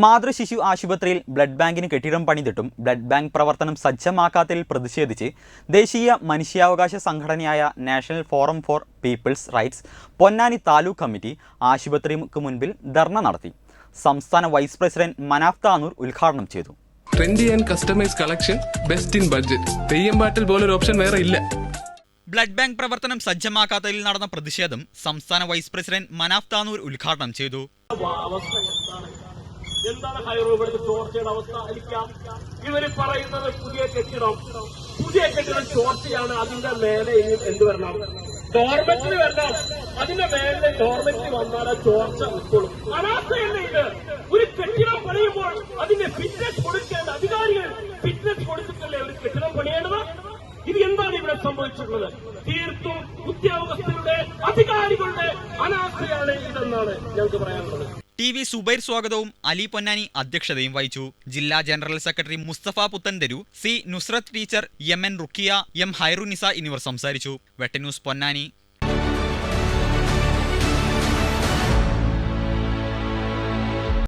മാതൃശിശു ആശുപത്രിയിൽ ബ്ലഡ് ബാങ്കിന് കെട്ടിടം പണിതിട്ടും ബ്ലഡ് ബാങ്ക് പ്രവർത്തനം സജ്ജമാക്കാത്തതിൽ പ്രതിഷേധിച്ച് ദേശീയ മനുഷ്യാവകാശ സംഘടനയായ national forum for people's rights Ponnani taluk committee ആശുപത്രിക്ക് മുൻപിൽ ധർണ നടത്തി. സംസ്ഥാന വൈസ് പ്രസിഡന്റ് മനാഫ് താനൂർ ഉദ്ഘാടനം ചെയ്തു. Trendy and customise collection best in budget theyyam പാട്ടിൽ പോലൊരു ഓപ്ഷൻ വേറെ ഇല്ല. ബ്ലഡ് ബാങ്ക് പ്രവർത്തനം സജ്ജമാക്കാത്തതിൽ നടന്ന പ്രതിഷേധം സംസ്ഥാന വൈസ് പ്രസിഡന്റ് മനാഫ് താനൂർ ഉദ്ഘാടനം ചെയ്തു. എന്താണ് എന്താണ് ഹൈറോ ഇവിടുത്തെ ചോർച്ചയുടെ അവസ്ഥ? ആയിരിക്കാം ഇവർ പറയുന്നത് പുതിയ കെട്ടിടം. പുതിയ കെട്ടിടം ചോർച്ചയാണ്. അതിന്റെ മേലെ എന്ത് വരണം? ഡോർമെറ്ററി വരണം. അതിന്റെ മേലെ ഡോർമെറ്ററി വന്നാൽ ചോർച്ച ഉൾക്കൊള്ളും അനാഥയല്ലേ ഇത്? ഒരു കെട്ടിടം പണിയുമ്പോൾ അതിന്റെ ഫിറ്റ്നസ് കൊടുക്കേണ്ട അധികാരികൾ ഫിറ്റ്നസ് കൊടുത്തിട്ടല്ലേ ഒരു കെട്ടിടം പണിയേണ്ടത്? ഇത് എന്താണ് ഇവിടെ സംഭവിച്ചിട്ടുള്ളത്? തീർത്തും ഉദ്യോഗസ്ഥരുടെ അധികാരികളുടെ അനാസ്ഥയാണ് ഇതെന്നാണ് ഞങ്ങൾക്ക് പറയാനുള്ളത്. ടി വി സുബൈർ സ്വാഗതവും അലി പൊന്നാനി അധ്യക്ഷതയും വഹിച്ചു. ജില്ലാ general secretary Musthafa Puthentharu C Nusrath teacher M N Rukkiya M Hairunisa എന്നിവർ സംസാരിച്ചു. വെട്ടന്യൂസ് പൊന്നാനി.